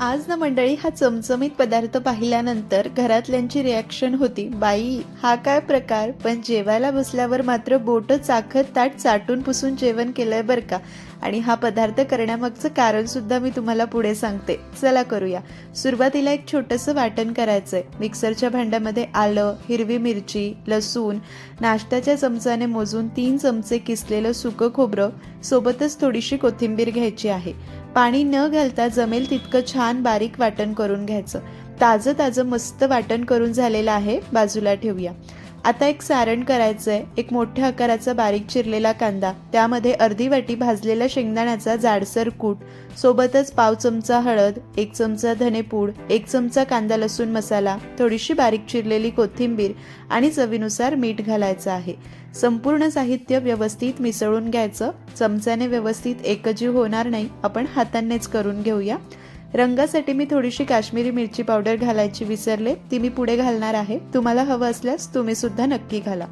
आज ना मंडळी हा चमचमीत पदार्थ पाहिल्यानंतर घरातल्यांची रिॲक्शन होती. बाई हा काय प्रकार? पण जेवायला बसल्यावर मात्र बोट चाखत ताट चाटून पुसून जेवण केलंय बरं का? आणि हा पदार्थ करण्यामागचं कारण सुद्धा मी तुम्हाला पुढे सांगते. चला करूया. सुरुवातीला एक छोटंसं वाटण करायचंय. मिक्सरच्या भांड्यामध्ये आलं हिरवी मिरची लसूण नाश्त्याच्या चमचाने मोजून तीन चमचे किसलेलं सुकं खोबरं सोबतच थोडीशी कोथिंबीर घ्यायची आहे. पाणी न घालता जमेल तितकं छान बारीक वाटण करून घ्यायचं. ताजं ताजं मस्त वाटण करून झालेलं आहे. बाजूला ठेवूया. आता एक सारण करायचं आहे एक मोठ्या आकाराचा बारीक चिरलेला कांदा त्यामध्ये अर्धी वाटी भाजलेल्या शेंगदाण्याचा जाडसर कूट सोबतच पाव चमचा हळद एक चमचा धनेपूड एक चमचा कांदा लसूण मसाला थोडीशी बारीक चिरलेली कोथिंबीर आणि चवीनुसार मीठ घालायचं आहे. संपूर्ण साहित्य व्यवस्थित मिसळून घ्यायचं. चमच्याने व्यवस्थित एकजीव होणार नाही. आपण हातांनीच करून घेऊया. रंगासाठी मी थोडीशी काश्मीरी मिरची पावडर घालायची विसरले. ती मी पुढे घालणार आहे. तुम्हाला हवं असल्यास तुम्ही सुद्धा नक्की घाला.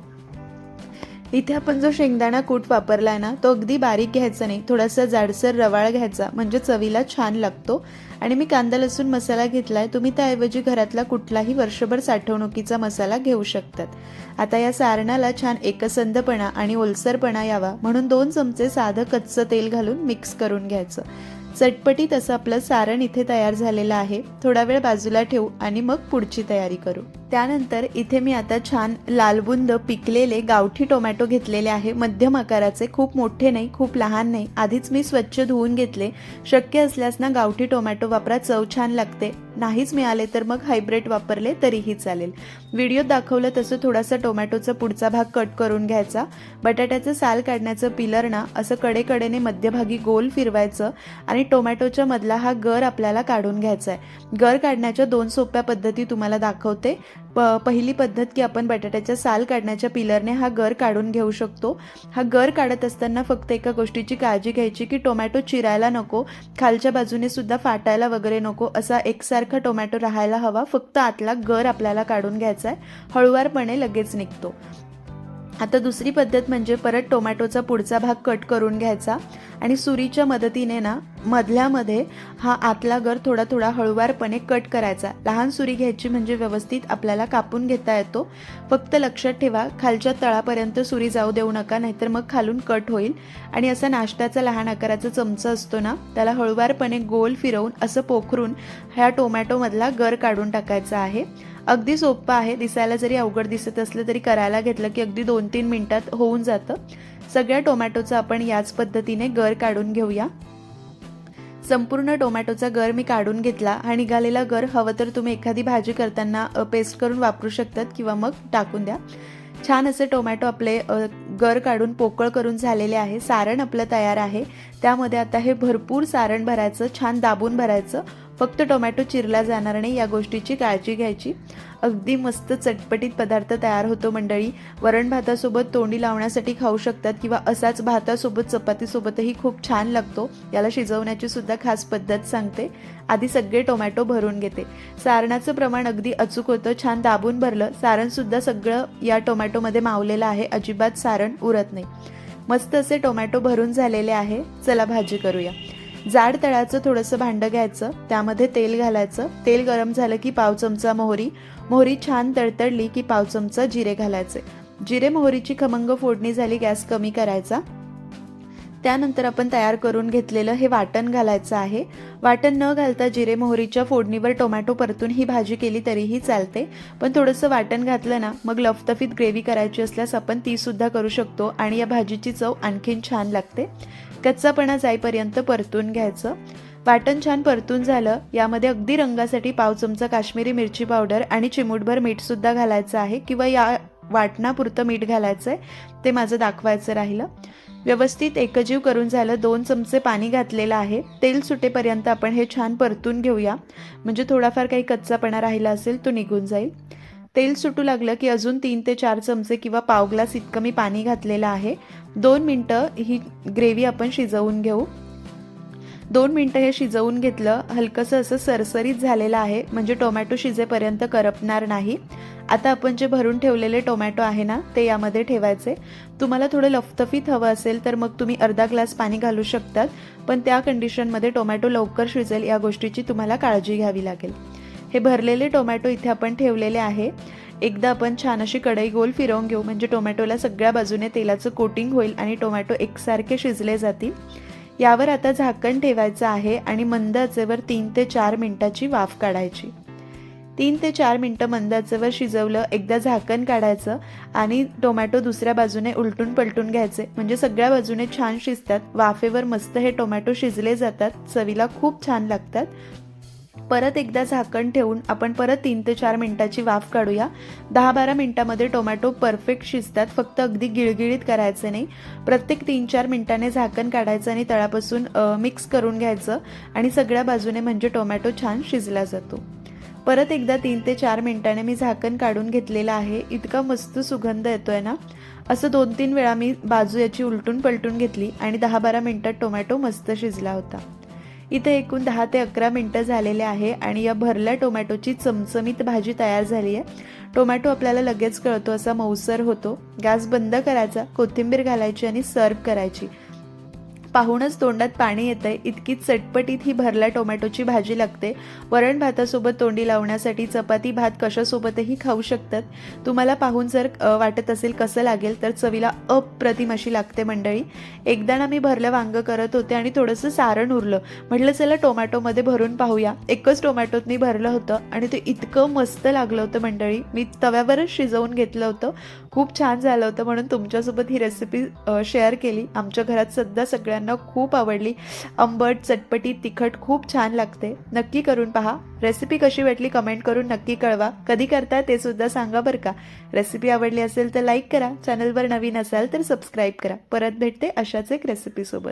इथे आपण जो शेंगदाणा कूट वापरलाय ना तो अगदी बारीक घ्यायचा नाही. थोडासा जाडसर रवाळ घ्यायचा. म्हणजे चवीला छान लागतो. आणि मी कांदा लसूण मसाला घेतलाय. तुम्ही त्याऐवजी घरातला कुठलाही वर्षभर साठवणुकीचा मसाला घेऊ शकतात. आता या सारणाला छान एकसंधपणा आणि ओलसरपणा यावा. म्हणून दोन चमचे साधं कच्चं तेल घालून मिक्स करून घ्यायचं. चटपटीत असं आपलं सारण इथे तयार झालेलं आहे. थोडा वेळ बाजूला ठेवू आणि मग पुढची तयारी करू. त्यानंतर इथे मी आता छान लालबुंद पिकलेले गावठी टोमॅटो घेतलेले आहे. मध्यम आकाराचे खूप मोठे नाही खूप लहान नाही. आधीच मी स्वच्छ धुवून घेतले. शक्य असल्यास ना गावठी टोमॅटो वापरा चव छान लागते. नाहीच मिळाले तर मग हायब्रेड वापरले तरीही चालेल. व्हिडिओत दाखवलं तसं थोडासा टोमॅटोचा पुढचा भाग कट करून घ्यायचा. बटाट्याचं साल काढण्याचं पिलर ना असं कडेकडेने मध्यभागी गोल फिरवायचं आणि टोमॅटोच्या मधला हा गर आपल्याला काढून घ्यायचा आहे. गर काढण्याच्या दोन सोप्या पद्धती तुम्हाला दाखवते. प पहिली पद्धत की आपण बटाट्याच्या साल काढण्याच्या पिलरने हा गर काढून घेऊ शकतो. हा गर काढत असताना फक्त एका गोष्टीची काळजी घ्यायची की टोमॅटो चिरायला नको खालच्या बाजूने सुद्धा फाटायला वगैरे नको असा एकसारखा टोमॅटो राहायला हवा. फक्त आतला गर आपल्याला काढून घ्यायचा आहे. हळुवारपणे लगेच निघतो. आता दुसरी पद्धत म्हणजे परत टोमॅटोचा पुढचा भाग कट करून घ्यायचा आणि सुरीच्या मदतीने ना मधल्यामध्ये हा आतला गर थोडा थोडा हळुवारपणे कट करायचा. लहान सुरी घ्यायची म्हणजे व्यवस्थित आपल्याला कापून घेता येतो. फक्त लक्षात ठेवा खालच्या तळापर्यंत सुरी जाऊ देऊ नका नाहीतर मग खालून कट होईल. आणि असा नाश्त्याचा लहान आकाराचा चमचा असतो ना त्याला हळुवारपणे गोल फिरवून असं पोखरून ह्या टोमॅटोमधला गर काढून टाकायचा आहे. अगदी सोपं आहे. दिसायला जरी अवघड दिसत असलं तरी करायला घेतलं की अगदी दोन तीन मिनटात होऊन जातं. सगळ्या टोमॅटोचं आपण याच पद्धतीने गर काढून घेऊया. संपूर्ण टोमॅटोचा गर मी काढून घेतला हा निघालेला गर हवं तर तुम्ही एखादी भाजी करताना पेस्ट करून वापरू शकतात किंवा मग टाकून द्या. छान असे टोमॅटो आपले गर काढून पोकळ करून झालेले आहे. सारण आपलं तयार आहे. त्यामध्ये आता हे भरपूर सारण भरायचं छान दाबून भरायचं. फक्त टोमॅटो चिरला जाणार नाही या गोष्टीची काळजी घ्यायची. अगदी मस्त चटपटीत पदार्थ तयार होतो मंडळी. वरण भातासोबत तोंडी लावण्यासाठी खाऊ शकतात किंवा असाच भातासोबत चपातीसोबतही खूप छान लागतो. याला शिजवण्याची सुद्धा खास पद्धत सांगते. आधी सगळे टोमॅटो भरून घेते. सारणाचं प्रमाण अगदी अचूक होतं छान दाबून भरलं. सारणसुद्धा सगळं या टोमॅटोमध्ये मावलेलं आहे. अजिबात सारण उरत नाही. मस्त असे टोमॅटो भरून झालेले आहे. चला भाजी करूया. जाड तळाचं थोडंसं भांडं घ्यायचं त्यामध्ये तेल घालायचं. तेल गरम झालं की पाव चमचा मोहरी. मोहरी छान तडतडली की पाव चमचा जिरे घालायचे. जिरे मोहरीची खमंग फोडणी झाली गॅस कमी करायचा. त्यानंतर आपण तयार करून घेतलेलं हे वाटण घालायचं आहे. वाटण न घालता जिरे मोहरीच्या फोडणीवर टोमॅटो परतून ही भाजी केली तरीही चालते. पण थोडंसं वाटण घातलं ना मग लफतफीत ग्रेव्ही करायची असल्यास आपण ती सुद्धा करू शकतो आणि या भाजीची चव आणखीन छान लागते. कच्चापणा जाईपर्यंत परतून घ्यायचं. वाटण छान परतून झालं यामध्ये अगदी रंगासाठी पाव चमचा काश्मीरी मिरची पावडर आणि चिमूटभर मीठसुद्धा घालायचं आहे किंवा या वाटणापुरतं मीठ घालायचं आहे ते माझं दाखवायचं राहिलं. व्यवस्थित एकजीव करून झालं दोन चमचे पाणी घातलेलं आहे. तेल सुटेपर्यंत आपण हे छान परतून घेऊया. म्हणजे थोडाफार काही कच्चापणा राहिला असेल तो निघून जाईल. तेल सुटू लागलं की अजून तीन ते चार चमचे किंवा पाव ग्लास इतकं मी पाणी घातलेलं आहे. दोन मिनटं ही ग्रेव्ही आपण शिजवून घेऊ. दोन मिनटं हे शिजवून घेतलं हलकंसं असं सरसरीत झालेलं आहे. म्हणजे टोमॅटो शिजेपर्यंत करपणार नाही. आता आपण जे भरून ठेवलेले टोमॅटो आहे ना ते यामध्ये ठेवायचे. तुम्हाला थोडं लफतफीत हवं असेल तर मग तुम्ही अर्धा ग्लास पाणी घालू शकतात पण त्या कंडिशनमध्ये टोमॅटो लवकर शिजेल या गोष्टीची तुम्हाला काळजी घ्यावी लागेल. हे भरलेले टोमॅटो इथे आपण ठेवलेले आहे. एकदा आपण छान अशी कढई गोल फिरवून घेऊ म्हणजे टोमॅटोला सगळ्या बाजूने तेलाचं कोटिंग होईल आणि टोमॅटो एकसारखे शिजले जातील. यावर आता झाकण ठेवायचं आहे आणि मंद आचेवर तीन ते चार मिनिटाची वाफ काढायची. तीन ते चार मिनटं मंदाचंवर शिजवलं एकदा झाकण काढायचं आणि टोमॅटो दुसऱ्या बाजूने उलटून पलटून घ्यायचे. म्हणजे सगळ्या बाजूने छान शिजतात. वाफेवर मस्त हे टोमॅटो शिजले जातात. चवीला खूप छान लागतात. परत एकदा झाकण ठेवून आपण परत तीन ते चार मिनटाची वाफ काढूया. दहा बारा मिनटामध्ये टोमॅटो परफेक्ट शिजतात. फक्त अगदी गिळगिळीत करायचे नाही. प्रत्येक तीन चार मिनटाने झाकण काढायचं आणि तळापासून मिक्स करून घ्यायचं. आणि सगळ्या बाजूने म्हणजे टोमॅटो छान शिजला जातो. परत एकदा तीन ते चार मिनटाने मी झाकण काढून घेतलेलं आहे. इतका मस्त सुगंध येतोय ना. असं दोन तीन वेळा मी बाजू याची उलटून पलटून घेतली आणि दहा बारा मिनटात टोमॅटो मस्त शिजला होता. इथे एकूण दहा ते अकरा मिनटं झालेले आहे आणि या भरल्या टोमॅटोची चमचमीत भाजी तयार झाली आहे टोमॅटो आपल्याला लगेच कळतो असा मऊसर होतो. गॅस बंद करायचा कोथिंबीर घालायची आणि सर्व करायची. पाहूनच तोंडात पाणी येतंय. इतकी चटपटीत ही भरल्या टोमॅटोची भाजी लागते. वरण भातासोबत तोंडी लावण्यासाठी चपाती भात कशासोबतही खाऊ शकतात. तुम्हाला पाहून जर वाटत असेल कसं लागेल तर चवीला अप्रतिम अशी लागते मंडळी. एकदा ना मी भरलं वांग करत होते आणि थोडंसं सारण उरलं. म्हटलं चला टोमॅटोमध्ये भरून पाहूया. एकच टोमॅटोत मी भरलं होतं आणि ते इतकं मस्त लागलं होतं मंडळी. मी तव्यावरच शिजवून घेतलं होतं. खूप छान झालं होतं म्हणून तुमच्यासोबत ही रेसिपी शेअर केली. आमच्या घरात सध्या सगळ्यांना खूप आवडली. आंबट चटपटी तिखट खूप छान लागते. नक्की करून पहा. रेसिपी कशी वाटली कमेंट करून नक्की कळवा. कधी करता ते सुद्धा सांगा बरं का. रेसिपी आवडली असेल तर लाईक करा. चॅनलवर नवीन असाल तर सबस्क्राईब करा. परत भेटते अशाच एक रेसिपीसोबत